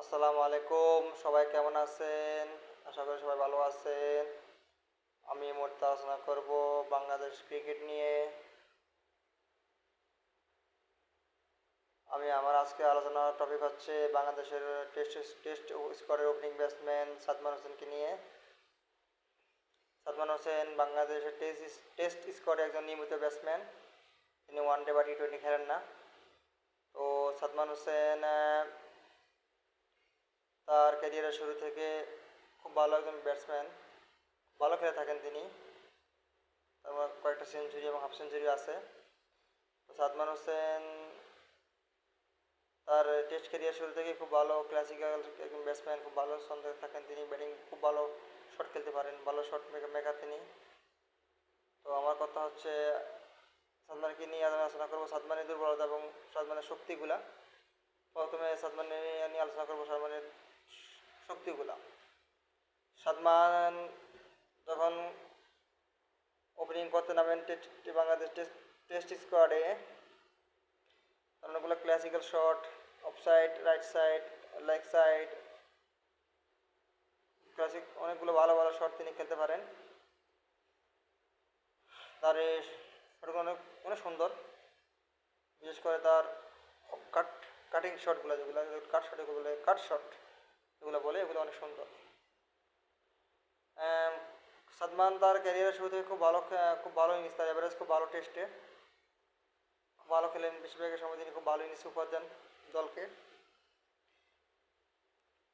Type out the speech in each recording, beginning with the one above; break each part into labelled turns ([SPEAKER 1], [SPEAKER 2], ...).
[SPEAKER 1] আসসালামু আলাইকুম, সবাই কেমন আছেন? আশা করি সবাই ভালো আছেন। আমি মুহূর্তে আলোচনা করব বাংলাদেশ ক্রিকেট নিয়ে। আমি আমার আজকে আলোচনার টপিক হচ্ছে বাংলাদেশের টেস্ট টেস্ট স্কোয়ারের ওপেনিং ব্যাটসম্যান সাদমান হোসেনকে নিয়ে। সাদমান হোসেন বাংলাদেশের টেস্ট টেস্ট স্কোয়ারে একজন নিয়মিত ব্যাটসম্যান তিনি ওয়ান ডে বা টি টোয়েন্টি খেলেন না। তো সাদমান হোসেন তার ক্যারিয়ারের শুরু থেকে খুব ভালো একজন ব্যাটসম্যান ভালো খেলে থাকেন তিনি। তারপর কয়েকটা সেঞ্চুরি এবং হাফ সেঞ্চুরি আছে। সাদমান হোসেন তার টেস্ট ক্যারিয়ার শুরু থেকে খুব ভালো ক্লাসিক্যাল একজন ব্যাটসম্যান খুব ভালো সন্দেহ থাকেন তিনি ব্যাটিং খুব ভালো শট খেলতে পারেন, ভালো শট মেকার তিনি। তো আমার কথা হচ্ছে, সাদমানকে নিয়ে আলোচনা করব সাদমানের দুর্বলতা এবং সাদমানের শক্তিগুলা। প্রথমে সাদমানের নিয়ে আলোচনা করব সাদমানের শক্তিগুলা। সাদমান যখন ওপেনিং করতে নামেন, টেস্ট বাংলাদেশ টেস্ট টেস্ট স্কোয়াডে অনেকগুলো classical shot off side right side leg side classic অনেকগুলো ভালো ভালো শট তিনি খেলতে পারেন। তার অনেক অনেক সুন্দর। বিশেষ করে তার কাট কাটিং শটগুলো যেগুলো কাট শট বলে কাট শট এগুলো বলে, এগুলো অনেক সুন্দর। সাদমান তার ক্যারিয়ারের শুরু থেকে খুব ভালো খুব ভালো ইনিংস তার অ্যাভারেজ খুব ভালো টেস্টে খুব ভালো খেলেন বেশিরভাগের সময় তিনি খুব ভালো ইনিংস উপহার দেন দলকে।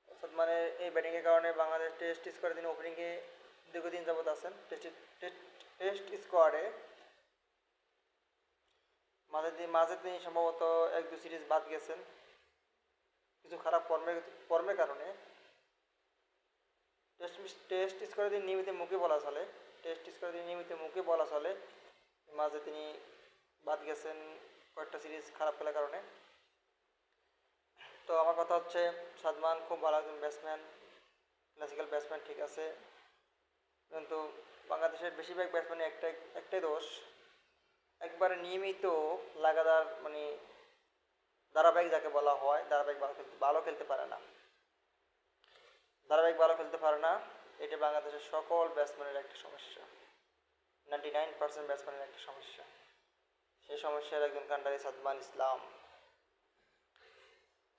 [SPEAKER 1] সাদমানের এই ব্যাটিংয়ের কারণে বাংলাদেশ টেস্ট স্কোয়াডে তিনি ওপেনিংয়ে দীর্ঘদিন যাবত আছেন। টেস্ট টেস্ট স্কোয়াডে মাঝে মাঝে তিনি সম্ভবত এক দু সিরিজ বাদ গেছেন। কিছু খারাপ কর্মের কর্মের কারণে টেস্ট টেস্ট স্কোরে তিনি নিয়মিত মুখে বলা চলে। টেস্ট স্কোরে তিনি নিয়মিত মুখে বলা চলে। মাঝে তিনি বাদ গেছেন কয়েকটা সিরিজ খারাপ খেলার কারণে। তো আমার কথা হচ্ছে, সাদমান খুব ভালো একজন ব্যাটসম্যান ক্লাসিক্যাল ব্যাটসম্যান ঠিক আছে। কিন্তু বাংলাদেশের বেশিরভাগ ব্যাটসম্যানের একটাই একটাই দোষ। একবারে নিয়মিত লাগাতার মানে ধারাবাহিক যাকে বলা হয়, ধারাবাহিক ভালো খেলতে ভালো খেলতে পারে না। ধারাবাহিক ভালো খেলতে পারে না, এটা বাংলাদেশের সকল ব্যাটসম্যানের একটা সমস্যা। নাইনটি নাইন পার্সেন্ট ব্যাটসম্যানের একটা সমস্যা। সেই সমস্যার একজন কান্ডারি সাদমান ইসলাম।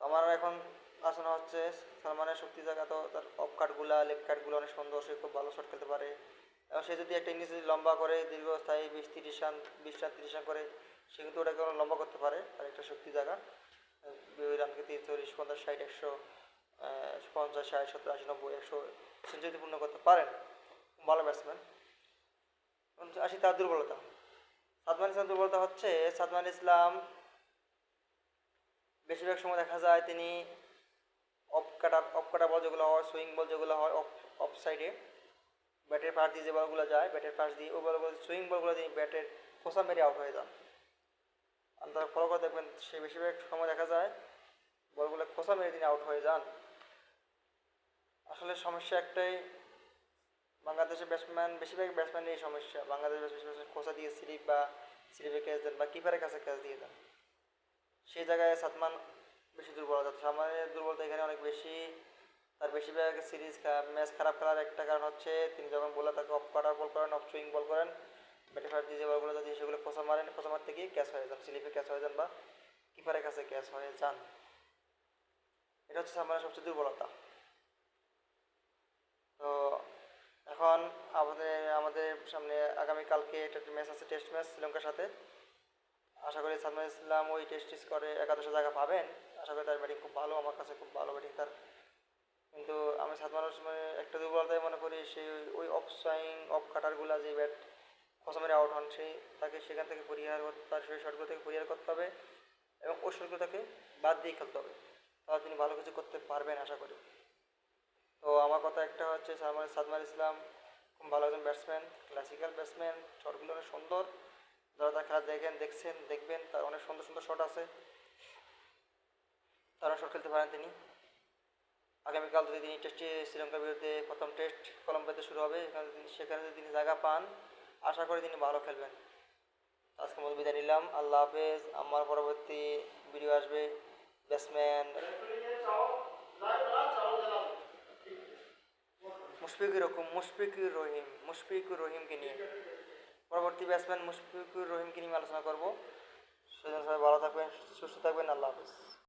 [SPEAKER 1] আমার এখন আলোচনা হচ্ছে, সালমানের শক্তি জায়গা তো তার অফ কাটগুলা লেগ কাটগুলো অনেক সুন্দর, সে খুব ভালো শট খেলতে পারে। এবং সে যদি একটা ইনিংস লম্বা করে, দীর্ঘস্থায়ী বিশ তিরিশ রান, বিশ রান, তিরিশ রান করে সে কিন্তু ওটাকে অনেক লম্বা করতে পারে, আর একটা শক্তি জায়গা। রানকে তিরিশ চল্লিশ, পঞ্চাশ, ষাট, একশো পঞ্চাশ, ষাট, সত্তর, আশি, নব্বই, একশো সেঞ্চুরি পূর্ণ করতে পারেন ভালো ব্যাটসম্যান। আসি তার দুর্বলতা। সাদমান ইসলাম দুর্বলতা হচ্ছে, সাদমান ইসলাম বেশিরভাগ সময় দেখা যায় তিনি অফ কাটার অফ কাটা বল যেগুলো হয় সুইং বল যেগুলো হয় অফ অফ সাইডে ব্যাটের পাশ দিয়ে যে বলগুলো যায়, ব্যাটের পাশ দিয়ে ওই বলগুলো সুইং বলগুলো দিয়ে ব্যাটের খোসা মেরে আউট হয়ে যান। আপনারা ফলো দেখবেন, সে বেশিরভাগ সময় দেখা যায় বলগুলো খোসা মেরে তিনি আউট হয়ে যান। আসলে সমস্যা একটাই, বাংলাদেশের ব্যাটসম্যান বেশিরভাগ ব্যাটসম্যানের এই সমস্যা। বাংলাদেশের ব্যাটসম্যান খোসা দিয়ে স্লিপ বা স্লিপে ক্যাচ দেন বা কিপারের কাছে ক্যাচ দিয়ে দেন। সেই জায়গায় সাতমান বেশি দুর্বলতা সাতমানের দুর্বলতা এখানে অনেক বেশি। তার বেশিরভাগ সিরিজ ম্যাচ খারাপ খেলার একটা কারণ হচ্ছে, তিনি যখন বলে তাকে অফ কাটার বল করেন অফ সুইং বল করেন ব্যাটে দিয়ে যে বলগুলো যদি সেগুলো মারেন মারতে গিয়ে ক্যাচ হয়ে যান স্লিপে ক্যাচ হয়ে যান বা কিপারের কাছে ক্যাচ হয়ে যান। এটা হচ্ছে সাতমানের সবচেয়ে দুর্বলতা। তো এখন আমাদের আমাদের সামনে আগামীকালকে একটা ম্যাচ আছে টেস্ট ম্যাচ শ্রীলঙ্কার সাথে। আশা করি সালমান ইসলাম ওই টেস্ট করে একাদশে জায়গা পাবেন। আশা করি তার ব্যাটিং খুব ভালো, আমার কাছে খুব ভালো ব্যাটিং তার। কিন্তু আমি সালমানের সময় একটা দুর্বলতাই মনে করি, সেই ওই অফ সুইং অফ কাটারগুলা যে ব্যাট খসমের আউট হন সেই, তাকে সেখান থেকে পরিহার তার সেই শটগুলো থেকে পরিহার করতে হবে এবং ওই শটগুলো তাকে বাদ দিয়ে খেলতে হবে। তাহলে তিনি ভালো কিছু করতে পারবেন আশা করি। তো আমার কথা একটা হচ্ছে সালমান সাদমান ইসলাম, খুব ভালো একজন ব্যাটসম্যান ক্লাসিক্যাল ব্যাটসম্যান শটগুলো অনেক সুন্দর। যারা তার খেলা দেখেন, দেখছেন, দেখবেন, তার অনেক সুন্দর সুন্দর শট আছে। তারা শট খেলতে পারেন তিনি। আগামীকাল যদি তিনি টেস্টে শ্রীলঙ্কার বিরুদ্ধে প্রথম টেস্ট কলম্বোতে শুরু হবে সেখানে যদি তিনি জায়গা পান আশা করি তিনি ভালো খেলবেন। আজকে মতো বিদায় নিলাম। আল্লাহ হাফেজ। আমার পরবর্তী ভিডিও আসবে। ব্যাটসম্যান মুশফিকুর রকম মুশফিকুর রহিম, মুশফিকুর রহিমকে নিয়ে। পরবর্তী ব্যাটসম্যান মুশফিকুর রহিমকে নিয়ে আলোচনা করব। সেজন্য সবাই ভালো থাকবেন, সুস্থ থাকবেন। আল্লাহ হাফেজ।